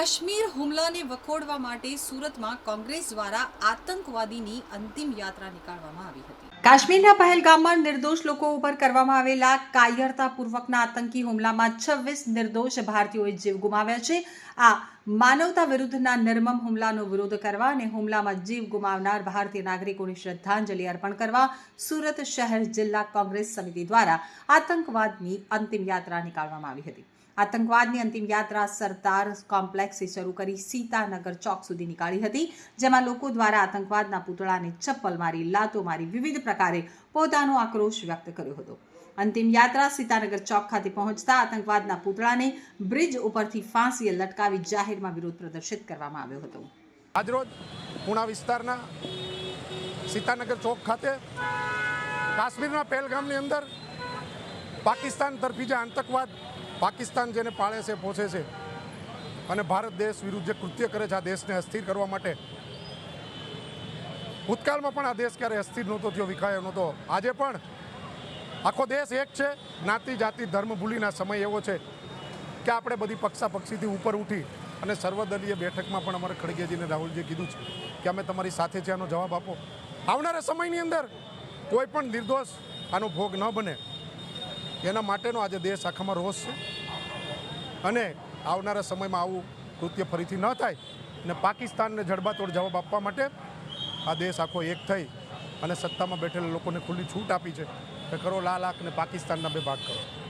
કાશ્મીર હુમલાને વખોડવા માટે સુરતમાં કોંગ્રેસ દ્વારા આતંકવાદીની અંતિમ યાત્રા નીકાળવામાં આવી હતી. કાશ્મીરના પહેલગામમાં નિર્દોષ લોકો ઉપર કરવામાં આવેલા કાયરતાપૂર્વકના આતંકી હુમલામાં છવ્વીસ નિર્દોષ ભારતીયોએ જીવ ગુમાવ્યા છે. આ માનવતા વિરુદ્ધના નિર્મમ હુમલાનો વિરોધ કરવા અને હુમલામાં જીવ ગુમાવનાર ભારતીય નાગરિકોને શ્રદ્ધાંજલિ અર્પણ કરવા સુરત શહેર જિલ્લા કોંગ્રેસ સમિતિ દ્વારા આતંકવાદની અંતિમ યાત્રા નીકાળવામાં આવી હતી. આતંકવાદની અંતિમ યાત્રા સરદાર કોમ્પ્લેક્સથી શરૂ કરી સીતાનગર ચોક સુધી નીકાળી હતી, જેમાં લોકો દ્વારા આતંકવાદના પૂતળાને ચપ્પલ મારી, લાતો મારી, વિવિધ પ્રકારે પોતાનો આક્રોશ વ્યક્ત કર્યો હતો. અંતિમ યાત્રા સીતાનગર ચોક ખાતે પહોંચતા આતંકવાદના પૂતળાને બ્રિજ ઉપરથી ફાંસીએ લટકાવી જાહેરમાં વિરોધ પ્રદર્શિત કરવામાં આવ્યો હતો. આજરોજ પુણા વિસ્તારના સીતાનગર ચોક ખાતે કાશ્મીરના પહેલગામની અંદર પાકિસ્તાન તરફી જે આતંકવાદ પાકિસ્તાન જેને પાળે છે, પોષે છે અને ભારત દેશ વિરુદ્ધ જે કૃત્ય કરે છે, આ દેશને અસ્થિર કરવા માટે. ભૂતકાળમાં પણ આ દેશ ક્યારે અસ્થિર નહોતો થયો, વિખાયો નહોતો. આજે પણ આખો દેશ એક છે, જ્ઞાતિ, જાતિ, ધર્મ ભૂલીના સમય એવો છે કે આપણે બધી પક્ષાપક્ષીથી ઉપર ઉઠી અને સર્વદલીય બેઠકમાં પણ અમારે ખડગેજીને રાહુલજીએ કીધું છે કે અમે તમારી સાથે છે, આનો જવાબ આપો. આવનારા સમયની અંદર કોઈ પણ નિર્દોષ આનો ભોગ ન બને. એના માટેનો આજે દેશ આખામાં રોષ છે. અને આવનારા સમયમાં આવું કૃત્ય ફરીથી ન થાય અને પાકિસ્તાનને જડબાતોડ જવાબ આપવા માટે આ દેશ આખો એક થઈ અને સત્તામાં બેઠેલા લોકોને ખુલ્લી છૂટ આપી છે. કે કરો લાલ આંખ ને પાકિસ્તાનના બે ભાગ કરો.